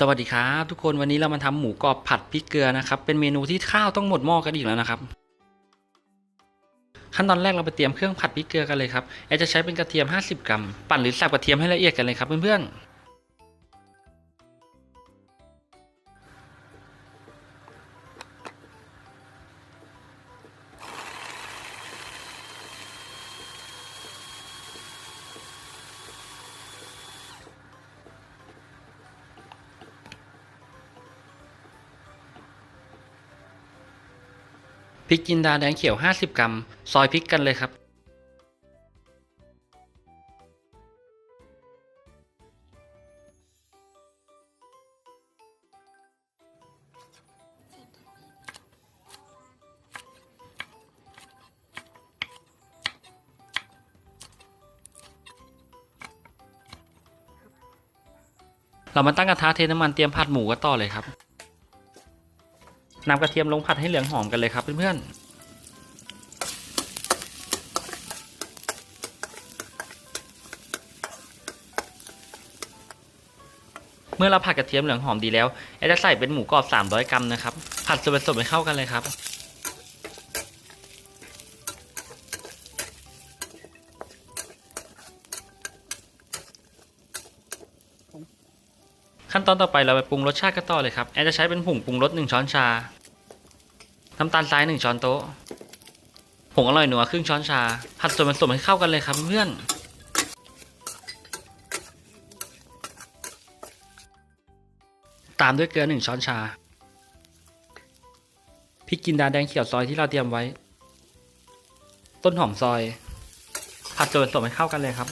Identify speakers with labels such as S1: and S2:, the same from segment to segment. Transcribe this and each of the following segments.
S1: สวัสดีครับทุกคนวันนี้เรามาทำหมูกรอบผัดพริกเกลือนะครับ เป็นเมนูที่ข้าวต้องหมดหม้อกันอีกแล้วนะครับ ขั้นตอนแรกเราไปเตรียมเครื่องผัดพริกเกลือกันเลยครับแอจะใช้เป็นกระเทียม 50 กรัม ปั่นหรือสับกระเทียมให้ละเอียดกันเลยครับเพื่อนๆ พริกจินดาแดงเขียว 50 กรัม ซอยพริกกันเลยครับ เรามาตั้งกระทะเทน้ำมันเตรียมผัดหมูกันต่อเลยครับ นำกระเทียมลงผัดให้เหลืองหอมกันเลยครับเพื่อนๆเมื่อเราผัดกระเทียมเหลืองหอมดีแล้วแอดจะใส่เป็นหมูกรอบ 300 กรัมนะครับ ผัดส่วนผสมให้เข้ากันเลยครับ ขั้นตอนต่อไปเราไปปรุงรสชาติกันต่อเลยครับ แอดจะใช้เป็นผงปรุงรส1ช้อนชา น้ำตาลทราย1ช้อนโต๊ะผงอร่อยหนัวครึ่งช้อนชา ผัดส่วนผสมให้เข้ากันเลยครับเพื่อนตามด้วยเกลือ1ช้อนชาพริกจินดาแดงเขียวซอยที่เราเตรียมไว้ ต้นหอมซอย ผัดส่วนผสมให้เข้ากันเลยครับ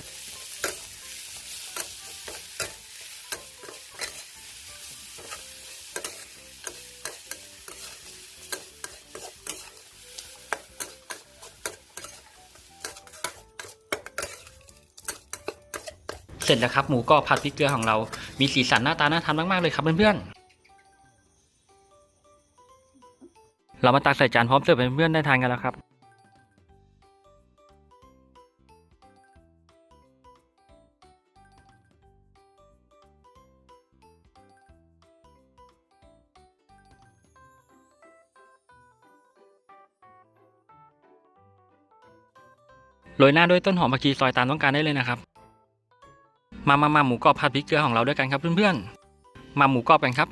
S1: เสร็จแล้วครับหมูกรอบผัดพริกเกลือของเรามีสีสันหน้าตาน่าทานมากๆเลยครับเพื่อนๆเรามาตักใส่จานพร้อมเสิร์ฟให้เพื่อนๆได้ทานกันแล้วครับโรยหน้าด้วยต้นหอมผักชีซอยตามต้องการได้เลยนะครับ มามามาหมูกรอบผัดพริกเกลือของเราด้วยกันครับเพื่อนๆมาหมูกรอบกันครับ